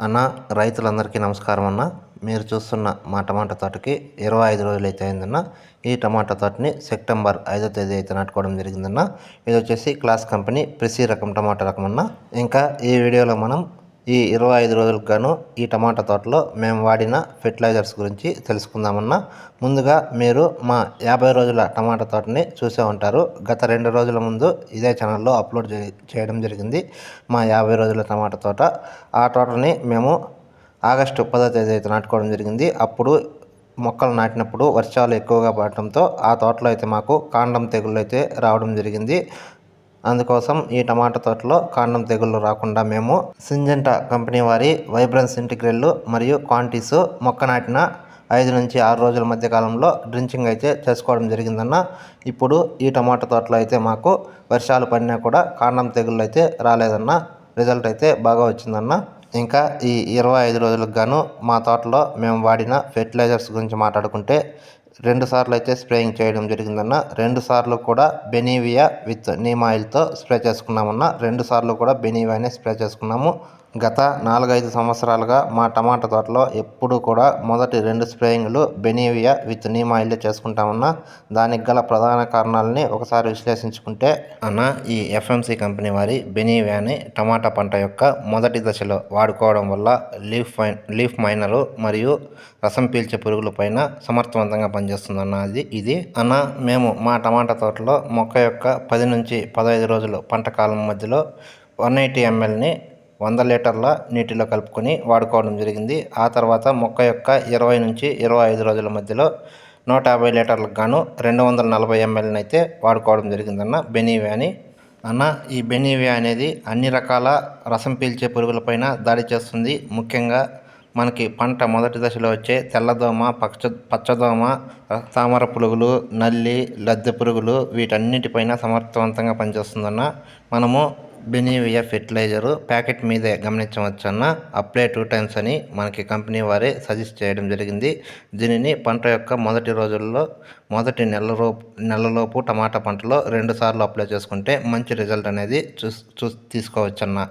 అన్న రైతులందరికీ నమస్కారం అన్న. మీరు చూస్తున్న మా టమాటా తోటకి ఇరవై ఐదు రోజులు అయితే అయిందన్న. ఈ టమాటా తోటని సెప్టెంబర్ ఐదో తేదీ అయితే నాటుకోవడం జరిగిందన్న. ఇది వచ్చేసి క్లాస్ కంపెనీ ప్రెసీ రకం టమాటా రకం అన్న. ఇంకా ఈ వీడియోలో మనం ఈ ఇరవై ఐదు రోజులకు గాను ఈ టమాటా తోటలో మేము వాడిన ఫెర్టిలైజర్స్ గురించి తెలుసుకుందామన్నా. ముందుగా మీరు మా యాభై రోజుల టమాటా తోటని చూసే ఉంటారు. గత రెండు రోజుల ముందు ఇదే ఛానల్లో అప్లోడ్ చేయడం జరిగింది మా యాభై రోజుల టమాటా తోట. ఆ తోటని మేము ఆగస్టు పదో తేదీ అయితే నాటుకోవడం జరిగింది. అప్పుడు మొక్కలు నాటినప్పుడు వర్షాలు ఎక్కువగా పడటంతో ఆ తోటలో అయితే మాకు కాండం తెగుళ్ళు అయితే రావడం జరిగింది. అందుకోసం ఈ టమాటా తోటలో కాండం తెగుళ్ళు రాకుండా మేము సింజెంటా కంపెనీ వారి వైబ్రెన్స్ ఇంటిగ్రెల్లు మరియు క్వాంటీస్ మొక్క నాటిన ఐదు నుంచి ఆరు రోజుల మధ్య కాలంలో డ్రించింగ్ అయితే చేసుకోవడం జరిగిందన్న. ఇప్పుడు ఈ టమాటా తోటలో అయితే మాకు వర్షాలు పడినా కూడా కాండం తెగుళ్ళు అయితే రాలేదన్న. రిజల్ట్ అయితే బాగా వచ్చిందన్న. ఇంకా ఈ ఇరవై ఐదు రోజులకు గాను మా తోటలో మేము వాడిన ఫెర్టిలైజర్స్ గురించి మాట్లాడుకుంటే రెండు సార్లు అయితే స్ప్రేయింగ్ చేయడం జరిగిందన్న రెండు సార్లు కూడా బెనీవియా విత్ నీమ్ ఆయిల్తో స్ప్రే చేసుకున్నామన్న రెండు సార్లు కూడా బెనీవియానే స్ప్రే చేసుకున్నాము. గత నాలుగైదు సంవత్సరాలుగా మా టమాటా తోటలో ఎప్పుడు కూడా మొదటి రెండు స్ప్రేయింగ్లు బెనీవియా విత్ నీమ్ ఆయిల్ చేసుకుంటామన్నా దానికి గల ప్రధాన కారణాలని ఒకసారి విశ్లేషించుకుంటే అన్న ఈ ఎఫ్ఎంసి కంపెనీ వారి బెనీవియాని టమాటా పంట యొక్క మొదటి దశలో వాడుకోవడం వల్ల లీఫ్ లీఫ్ మైనరు మరియు రసం పీల్చే పురుగుల పైన సమర్థవంతంగా పనిచేస్తుందన్న అది ఇది. అన్న మేము మా టమాటా తోటలో మొక్క యొక్క పది నుంచి పదహైదు రోజులు పంట కాలం మధ్యలో వన్ ఎయిటీ ఎంఎల్ని వంద లీటర్ల నీటిలో కలుపుకొని వాడుకోవడం జరిగింది. ఆ తర్వాత మొక్క యొక్క ఇరవై నుంచి ఇరవై ఐదు రోజుల మధ్యలో నూట యాభై లీటర్లకు గాను రెండు వందల నలభై ఎంఎల్ని అయితే వాడుకోవడం జరిగిందన్న బెనీవియా అని అన్న ఈ బెనీవియా అనేది అన్ని రకాల రసం పీల్చే పురుగులపైన దాడి చేస్తుంది. ముఖ్యంగా మనకి పంట మొదటి దశలో వచ్చే తెల్లదోమ పచ్చ పచ్చదోమ తామర పురుగులు నల్లి లద్దె పురుగులు వీటన్నిటిపైన సమర్థవంతంగా పనిచేస్తుందన్న. మనము బెనీవియా ఫెర్టిలైజరు ప్యాకెట్ మీదే గమనించవచ్చన్నా అప్లై టూ టైమ్స్ అని మనకి కంపెనీ వారే సజెస్ట్ చేయడం జరిగింది. దీనిని పంట యొక్క మొదటి రోజుల్లో మొదటి నెల నెలలోపు టమాటా పంటలో రెండు సార్లు అప్లై చేసుకుంటే మంచి రిజల్ట్ అనేది చూ చూ తీసుకోవచ్చన్న.